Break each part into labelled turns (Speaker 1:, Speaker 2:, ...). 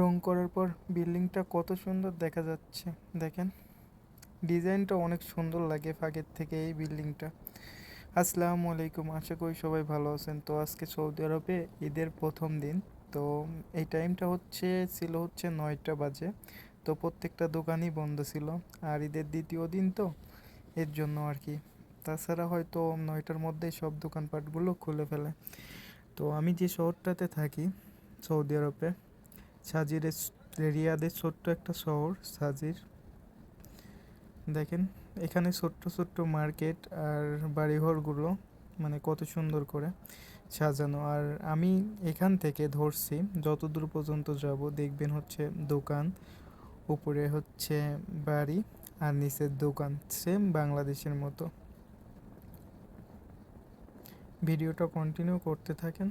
Speaker 1: রং করার পর বিল্ডিংটা কত সুন্দর দেখা যাচ্ছে। দেখেন, ডিজাইনটা অনেক সুন্দর লাগে ফাঁকের থেকে এই বিল্ডিংটা। আসসালামু আলাইকুম, আশা করি সবাই ভালো আছেন। তো আজকে সৌদি আরবে ঈদের প্রথম দিন। তো এই টাইমটা হচ্ছে, ছিল হচ্ছে নয়টা বাজে। তো প্রত্যেকটা দোকানই বন্ধ ছিল। আর ঈদের দ্বিতীয় দিন তো এর জন্য আর কি। তাছাড়া হয়তো নয়টার মধ্যেই সব দোকানপাটগুলো খুলে ফেলে। তো আমি যে শহরটাতে থাকি, সৌদি আরবে সাজিরের রিয়াদের ছোট্ট একটা শহর, সাজির। দেখেন, এখানে ছোট্ট ছোট্ট মার্কেট আর বাড়িঘরগুলো মানে কত সুন্দর করে সাজানো। আর আমি এখান থেকে ধরছি যত দূর পর্যন্ত যাব, দেখবেন হচ্ছে দোকান, উপরে হচ্ছে বাড়ি আর নিচের দোকান সেম বাংলাদেশের মতো। ভিডিওটা কন্টিনিউ করতে থাকেন।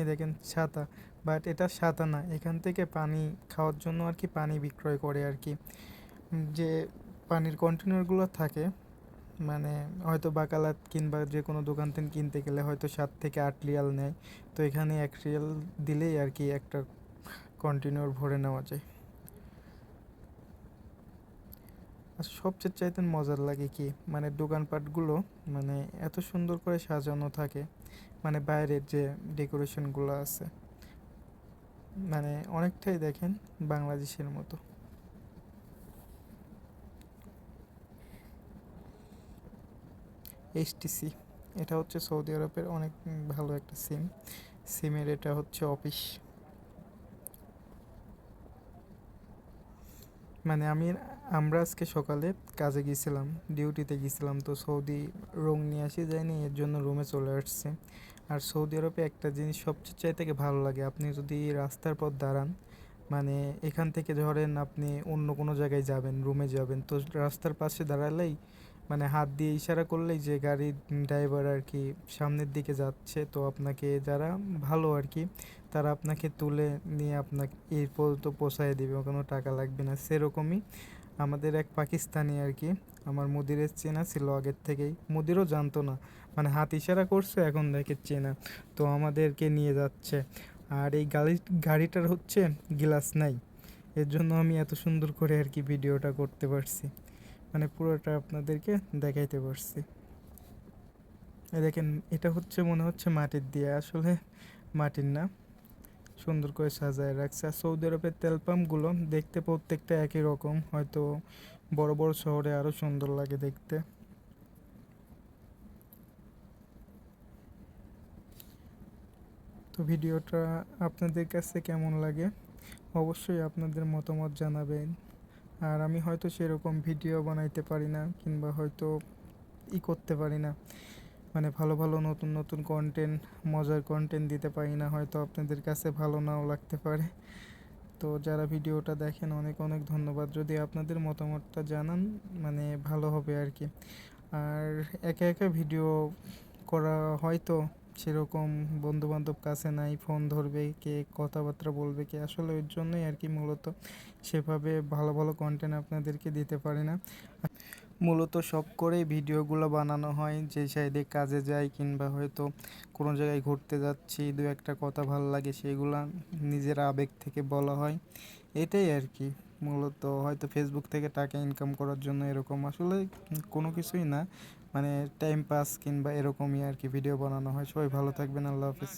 Speaker 1: এই দেখেন ছাতা বাট এটা ছাতা না। এখান থেকে পানি খাওয়ার জন্য আর কি পানি বিক্রয় করে আর কি। যে পানির কন্টেনারগুলো থাকে মানে হয়তো বাকালাত কিংবা যে কোনো দোকান থেকে কিনতে গেলে হয়তো সাত থেকে আট রিয়াল নেয়। তো এখানে এক রিয়াল দিলেই আর কি একটা কন্টেনার ভরে নেওয়া যায়। আর সবচেয়ে চাইতে মজার লাগে কি? মানে দোকানপাটগুলো মানে এত সুন্দর করে সাজানো থাকে মানে বাইরের যে ডেকোরেশনগুলো আছে মানে অনেকটাই দেখেন বাংলাদেশের মতো। এইচটিসি এটা হচ্ছে সৌদি আরবের অনেক ভালো একটা সিম সিমের এটা হচ্ছে অফিস মানে আমি আমরা আজকে সকালে কাজে গিয়েছিলাম ডিউটিতে গিয়েছিলাম, তো সৌদি রুম নিয়ে আসি যায়নি এর জন্য রুমে চলে আসছে। আর সৌদি আরবে একটা জিনিস সবচেয়ে চাই থেকে ভালো লাগে, আপনি যদি রাস্তার পর দাঁড়ান মানে এখান থেকে ধরেন আপনি অন্য কোনো জায়গায় যাবেন রুমে যাবেন, তো রাস্তার পাশে দাঁড়ালেই মানে হাত দিয়ে ইশারা করলেই যে গাড়ির ড্রাইভার আর কি সামনের দিকে যাচ্ছে, তো আপনাকে যারা ভালো আর কি, তারা আপনাকে তুলে নিয়ে আপনাকে এই পর্যন্ত পোষায় দেবে, কোনো টাকা লাগবে না, সেরকমই আমাদের এক পাকিস্তানি আর কি। আমার মুদিরের চেনা ছিল আগের থেকেই। মুদিরও জানতো না। মানে হাত ইশারা করছে, এখন দেখে চেনা। তো আমাদেরকে নিয়ে যাচ্ছে। আর এই গাড়ি, গাড়িটার হচ্ছে গ্লাস নাই। এর জন্য আমি এত সুন্দর করে আর কি ভিডিওটা করতে পারছি। মানে পুরোটা আপনাদেরকে দেখাইতে পারছি। দেখেন, এটা হচ্ছে, মনে হচ্ছে মাটির দিয়ে। আসলে মাটির না। সুন্দর করে সাজায় রাখছে। আর সৌদি আরবের তেল পাম্পগুলো দেখতে প্রত্যেকটা একই রকম। হয়তো বড় বড় শহরে আরও সুন্দর লাগে দেখতে। তো ভিডিওটা আপনাদের কাছে কেমন লাগে? অবশ্যই আপনাদের মতামত জানাবেন। আর আমি হয়তো সেরকম ভিডিও বানাইতে পারি না, কিংবা হয়তো ই করতে পারি না। মানে ভালো ভালো নতুন নতুন কন্টেন্ট মজার কন্টেন্ট দিতে পারি না, হয়তো আপনাদের কাছে ভালো নাও লাগতে পারে। তো যারা ভিডিওটা দেখেন, অনেক অনেক ধন্যবাদ। যদি আপনাদের মতামতটা জানান মানে ভালো হবে আর কি। আর একা একা ভিডিও করা হয়তো সেরকম বন্ধুবান্ধব কাছে নাই ফোন ধরবে, কে কথাবার্তা বলবে, কে আসলে ওই জন্যই আর কি মূলত সেভাবে ভালো ভালো কন্টেন্ট আপনাদেরকে দিতে পারে না। মূলত সব করেই ভিডিওগুলো বানানো হয়, যে সাইডে কাজে যাই কিংবা হয়তো কোনো জায়গায় ঘুরতে যাচ্ছি, দু একটা কথা ভালো লাগে সেগুলো নিজের আবেগ থেকে বলা হয়। এটাই আর কি, মূলত হয়তো ফেসবুক থেকে টাকা ইনকাম করার জন্য এরকম। আসলে কোনো কিছুই না মানে টাইম পাস কিংবা এরকমই আর কি ভিডিও বানানো হয়। সবাই ভালো থাকবেন, আল্লাহ হাফিজ।